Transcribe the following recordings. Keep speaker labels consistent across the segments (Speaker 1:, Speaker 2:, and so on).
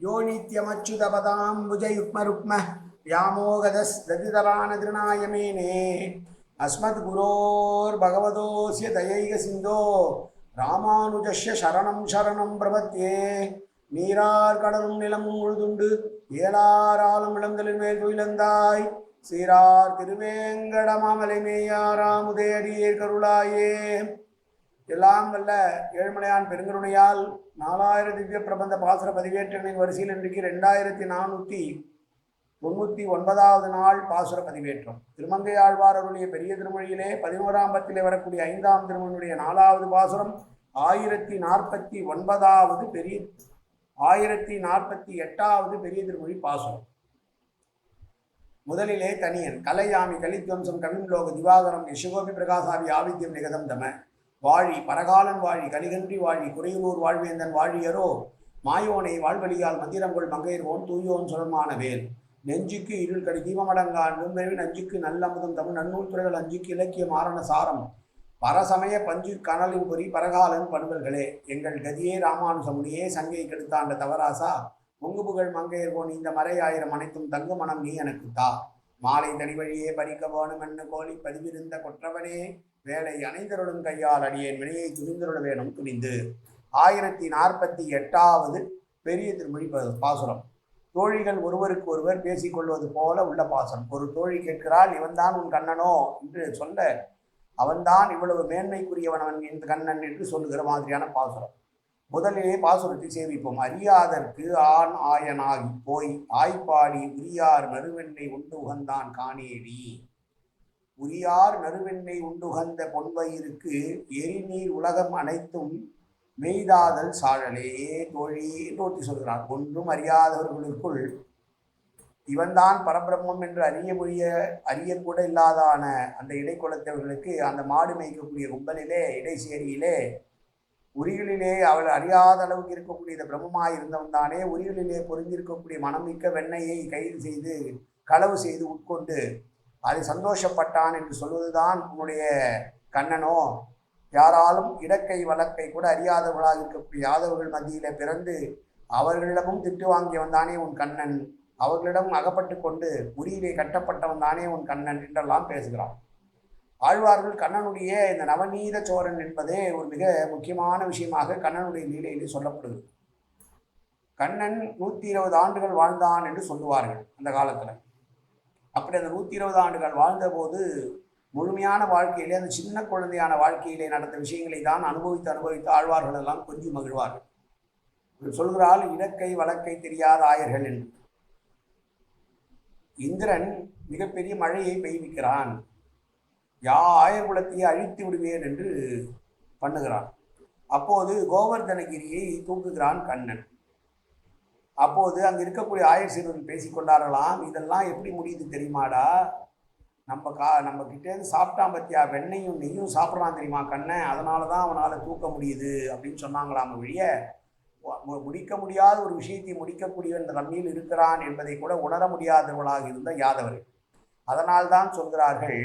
Speaker 1: यो नित्यमच्युतपदाम्बुजयुग्मरुक्म व्यामोगदस्दतितरानदृणाय मेने अस्मद्गुरोर्भगवतोऽस्य दयैकसिन्धो ராமானுஜஸ்ய சரணம் சரணம் பிரபத்தியே நீரார் கடலும் நிலமும் உழுதுண்டு ஏலாராலும் இளந்தலின் மேல் துயிலந்தாய் சீரார் திருவேங்கடமாமலை மேயாராமுதே அடியேர் கருளாயே எல்லாம் வல்ல ஏழ்மலையான் பெருங்கருணையால் நாலாயிரம் திவ்ய பிரபந்த பாசுர பதிவேற்றங்களின் வரிசையில் இன்றைக்கு ரெண்டாயிரத்தி நானூற்றி தொண்ணூற்றி ஒன்பதாவது நாள் பாசுர பதிவேற்றம். திருமங்கை ஆழ்வாரருடைய பெரிய திருமொழியிலே பதினோராம் பத்திலே வரக்கூடிய ஐந்தாம் திருமணியுடைய நாலாவது பாசுரம் ஆயிரத்தி நாற்பத்தி ஒன்பதாவது பெரிய ஆயிரத்தி நாற்பத்தி எட்டாவது பெரிய திருமொழி பாசுரம். முதலிலே தனியன் கலையாமி கலித்வம்சம் கவிம்லோக திவாகரம் யசுகோபி பிரகாசாவி ஆவித்யம் நிகதம் தம. வாழி பரகாலன் வாழி கலிகன்றி வாழி குறையூர் வாழ்வேந்தன் வாழியரோ மாயோனை வாழ்வழியால் மந்திரங்கொள் மங்கையர்வோன் தூயோன் சுரமான வேல். நெஞ்சுக்கு இருள் கடி தீபமடங்கான் அஞ்சுக்கு நஞ்சுக்கு நல்லமுதம் தமிழ் நன்னூல் துறைகள் அஞ்சுக்கு இலக்கிய மாறன சாரம். பரசமய பஞ்சு கனலின் பொறி பரகாலன் பண்பல்களே எங்கள் கதியே ராமானுசமுனியே சங்கை கெடுத்தாண்ட தவராசா பொங்கு புகழ் மங்கையர்வோன் இந்த மறையாயிரம் அனைத்தும் தங்கு மனம் நீ எனக்கு தா. மாலை தனிவழியே பறிக்க வேணும் என்ன கோழி பதிவிருந்த கொற்றவனே வேலை அனைந்தருடன் கையால் அடியேன் வினையை துணிந்தருட வேணும் துணிந்து ஆயிரத்தி நாற்பத்தி எட்டாவது பெரிய திருமொழி பாசுரம். தோழிகள் ஒருவருக்கு ஒருவர் பேசிக்கொள்வது போல உள்ள பாசனம் ஒரு தோழி கேட்கிறாள் இவன்தான் உன் கண்ணனோ? என்று சொல்ல அவன்தான் இவ்வளவு மேன்மைக்குரியவனவன் என்று கண்ணன் என்று சொல்லுகிற மாதிரியான பாசுரம். முதலிலே பாசுரத்தை சேவிப்போம். அறியாதற்கு ஆண் ஆயனாகி போய் ஆய்ப்பாடி உரியார் நறுவெண்ணை உண்டு உகந்தான் காணேடி உரியார் நறுவெண்ணை உண்டுகந்த பொன்வயிருக்கு எரிநீர் உலகம் அனைத்தும் மெய்தாதல் சாழலே தோழி என்று ஒட்டி சொல்கிறார். ஒன்றும் அறியாதவர்களுக்குள் இவன்தான் பரபிரம்மம் என்று அறிய முடிய அறியக்கூட இல்லாதான அந்த இடைக்குலத்தவர்களுக்கு அந்த மாடு மேய்க்கக்கூடிய கும்பலிலே இடைசேரியிலே உரிகளிலே அவள் அறியாத அளவுக்கு இருக்கக்கூடிய இந்த பிரம்மமாய் இருந்தவன் தானே உரிகளிலே பொருந்திருக்கக்கூடிய மனமிக்க வெண்ணையை கைது செய்து களவு செய்து உட்கொண்டு அதை சந்தோஷப்பட்டான் என்று சொல்வதுதான் உன்னுடைய கண்ணனோ? யாராலும் இடக்கை வழக்கை கூட அறியாதவர்களாக இருக்கக்கூடிய யாதவர்கள் மத்தியில பிறந்து அவர்களிடமும் திட்டு வாங்கியவன் தானே உன் கண்ணன். அவர்களிடம் அகப்பட்டு கொண்டு உரியிலே கட்டப்பட்டவன் தானே உன் கண்ணன் என்றெல்லாம் பேசுகிறான். ஆழ்வார்கள் கண்ணனுடைய இந்த நவநீத சோரன் என்பதே ஒரு மிக முக்கியமான விஷயமாக கண்ணனுடைய லீலையிலே சொல்லப்படுது கண்ணன் நூற்றி இருபது ஆண்டுகள் வாழ்ந்தான் என்று சொல்லுவார்கள் அந்த காலத்தில். அப்படி அந்த நூற்றி இருபது ஆண்டுகள் வாழ்ந்தபோது முழுமையான வாழ்க்கையிலே அந்த சின்ன குழந்தையான வாழ்க்கையிலே நடந்த விஷயங்களை தான் அனுபவித்து அனுபவித்து ஆழ்வார்கள் எல்லாம் கொஞ்சி மகிழ்வார்கள். சொல்கிறால் சொல்கிறாள் இடக்கை வழக்கை தெரியாத ஆயர்கள் என்று. இந்திரன் மிகப்பெரிய மழையை பெய்விக்கிறான். யா ஆயர் குலத்தையே அழித்து விடுவேன் என்று பண்ணுகிறான். அப்போது கோவர்தனகிரியை தூக்குகிறான் கண்ணன். அப்போது அங்கே இருக்கக்கூடிய ஆயர் சிறுவர்கள் பேசிக்கொண்டாரலாம் இதெல்லாம் எப்படி முடியுது தெரியுமாடா? நம்ம கா நம்ம கிட்டேருந்து சாப்பிட்டான் பத்தியா? வெண்ணையும் நெய்யும் சாப்பிட்றான் தெரியுமா கண்ணன்? அதனால தான் அவனால் தூக்க முடியுது அப்படின்னு சொன்னாங்களாம் வழிய முடிக்க முடியாத ஒரு விஷயத்தை முடிக்கக்கூடிய இந்த தம்மில் இருக்கிறான் என்பதை கூட உணர முடியாதவர்களாக இருந்த யாதவர்கள். அதனால்தான் சொல்கிறார்கள்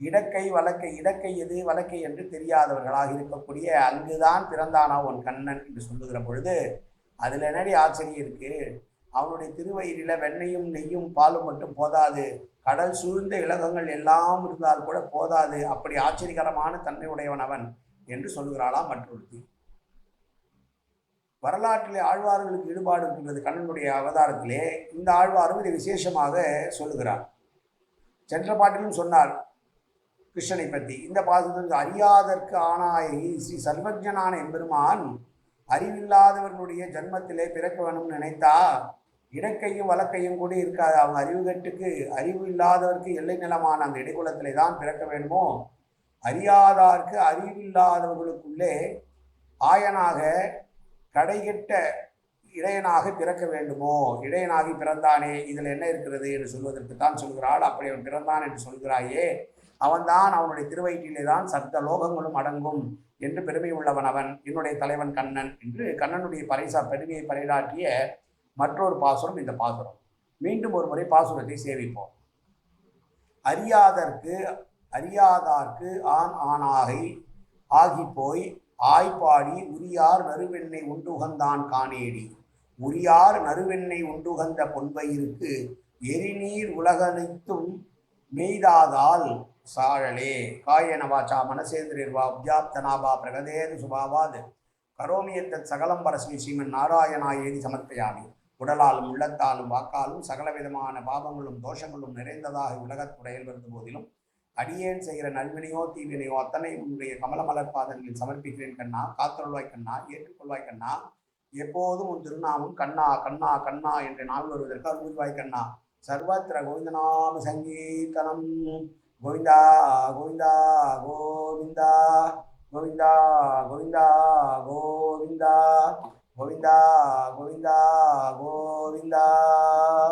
Speaker 1: இடக்கை வழக்கை இடக்கை எது வழக்கை என்று தெரியாதவர்களாக இருக்கக்கூடிய அங்குதான் பிறந்தானா உன் கண்ணன் என்று சொல்லுகிற பொழுது அதில் என்னடி ஆச்சரியம் இருக்கு? அவனுடைய திருவயிறில வெண்ணையும் நெய்யும் பாலும் மட்டும் போதாது. கடல் சூழ்ந்த இலகங்கள் எல்லாம் இருந்தால் கூட போதாது. அப்படி ஆச்சரியகரமான தன்மை உடையவன் அவன் என்று சொல்லுகிறாளாம் மற்றொருத்தி. வரலாற்றிலே ஆழ்வார்களுக்கு ஈடுபாடு இருக்கின்றது கண்ணனுடைய அவதாரத்திலே. இந்த ஆழ்வாரும் இதை விசேஷமாக சொல்லுகிறார். சென்ற பாட்டிலும் சொன்னார் கிருஷ்ணனை பற்றி. இந்த பாசத்தில் அறியாதற்கு ஆனாயி ஸ்ரீ சர்வஜனான எம்பெருமான் அறிவில்லாதவர்களுடைய ஜன்மத்திலே பிறக்க வேணும்னு நினைத்தா இடக்கையும் வழக்கையும் கூட இருக்காது. அவங்க அறிவுகட்டுக்கு அறிவு இல்லாதவருக்கு எல்லை நிலமான அந்த இடைக்குலத்திலே தான் பிறக்க வேண்டுமோ? அறியாதார்க்கு அறிவில்லாதவர்களுக்குள்ளே ஆயனாக கடைகட்ட இடையனாக பிறக்க வேண்டுமோ? இடையனாகி பிறந்தானே இதில் என்ன இருக்கிறது என்று சொல்வதற்கு தான் சொல்கிறாள். அப்படி அவன் பிறந்தான் என்று சொல்கிறாயே அவன்தான் அவனுடைய திருவயிற்றிலே தான் சப்த லோகங்களும் அடங்கும் என்று பெருமை உள்ளவன் அவன். என்னுடைய தலைவன் கண்ணன் என்று கண்ணனுடைய பறைசா பெருமையை பறையாற்றிய மற்றொரு பாசுரம் இந்த பாசுரம். மீண்டும் ஒரு முறை பாசுரத்தை சேவிப்போம். அறியாதற்கு அறியாதார்க்கு ஆண் ஆணாகி ஆகி போய் ஆய்ப்பாடி உரியார் நறுவெண்ணை உண்டுகந்தான் காணேடி. உரியார் நறுவெண்ணை உண்டுகந்த பொன்பயிருக்கு எரிநீர் உலகனைத்தும் மெய்தாதால் சாழலே காயன வாச்சா மனசேந்திரிர்வா உத்யாப்தனாபா பிரகதேது சுபாவாத் கரோமியத்தத் சகலம் பரஸ்மி ஸ்ரீமன் நாராயணா ஏதி சமர்ப்பயாமி உடலாலும் உள்ளத்தாலும் வாக்காலும் சகலவிதமான பாவங்களும் தோஷங்களும் நிறைந்ததாக உலகத்துடையில் இருந்த போதிலும் அடியேன் செய்கிற நல்வினையோ தீவினையோ அத்தனை உன்னுடைய கமலமலர் பாதங்களில் சமர்ப்பிக்கிறேன் கண்ணா காத்தருள்வாய் கண்ணா ஏற்றுக்கொள்வாய் கண்ணா எப்போதும் உன் திருநாமும் கண்ணா கண்ணா கண்ணா என்று நாள் வருவதற்கு அருள்வாய் கண்ணா. சர்வத்திர கோவிந்தநாம சங்கீர்த்தனம். 고인다 고인다 고민다. 고인다 고인다 고민다. 고인다 고인다 고민다.